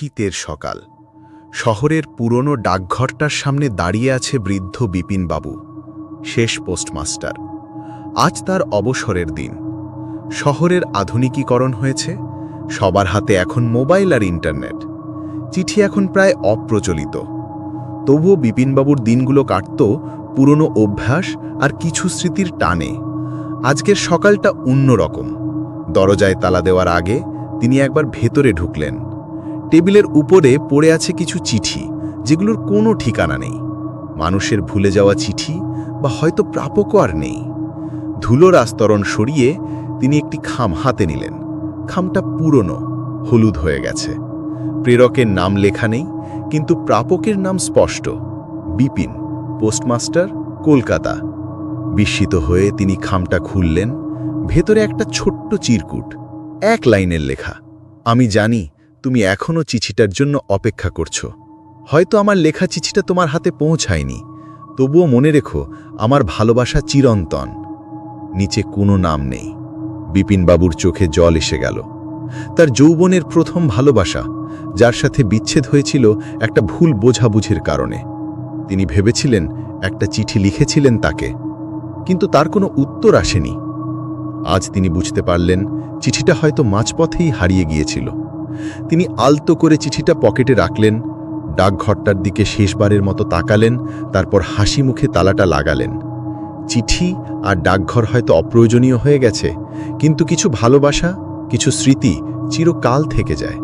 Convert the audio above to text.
শীতের সকাল। শহরের পুরনো ডাকঘরটার সামনে দাঁড়িয়ে আছে বৃদ্ধ বিপিনবাবু, শেষ পোস্টমাস্টার। আজ তার অবসরের দিন। শহরের আধুনিকীকরণ হয়েছে, সবার হাতে এখন মোবাইল আর ইন্টারনেট। চিঠি এখন প্রায় অপ্রচলিত। তবুও বিপিনবাবুর দিনগুলো কাটত পুরনো অভ্যাস আর কিছু স্মৃতির টানে। আজকের সকালটা অন্যরকম। দরজায় তালা দেওয়ার আগে তিনি একবার ভেতরে ঢুকলেন। টেবিলের উপরে পড়ে আছে কিছু চিঠি, যেগুলোর কোনো ঠিকানা নেই। মানুষের ভুলে যাওয়া চিঠি বা হয়তো প্রাপকও আর নেই। ধুলোর আস্তরণ সরিয়ে তিনি একটি খাম হাতে নিলেন। খামটা পুরনো, হলুদ হয়ে গেছে। প্রেরকের নাম লেখা নেই, কিন্তু প্রাপকের নাম স্পষ্ট। বিপিন, পোস্টমাস্টার, কলকাতা। বিস্মিত হয়ে তিনি খামটা খুললেন। ভেতরে একটা ছোট্ট চিরকুট, এক লাইনের লেখা। আমি জানি তুমি এখনও চিঠিটার জন্য অপেক্ষা করছ। হয়তো আমার লেখা চিঠিটা তোমার হাতে পৌঁছায়নি। তবুও মনে রেখো, আমার ভালোবাসা চিরন্তন। নিচে কোনো নাম নেই। বিপিনবাবুর চোখে জল এসে গেল। তার যৌবনের প্রথম ভালোবাসা, যার সাথে বিচ্ছেদ হয়েছিল একটা ভুল বোঝাবুঝির কারণে। তিনি ভেবেছিলেন, একটা চিঠি লিখেছিলেন তাকে। কিন্তু তার কোনো উত্তর আসেনি। আজ তিনি বুঝতে পারলেন, চিঠিটা হয়তো মাঝপথেই হারিয়ে গিয়েছিল। তিনি আলতো করে চিঠিটা পকেটে রাখলেন, ডাকঘরটার দিকে শেষবারের মতো তাকালেন, তারপর হাসি মুখে তালাটা লাগালেন। চিঠি আর ডাকঘর হয়তো অপ্রয়োজনীয় হয়ে গেছে, কিন্তু কিছু ভালোবাসা, কিছু স্মৃতি চিরকাল থেকে যায়।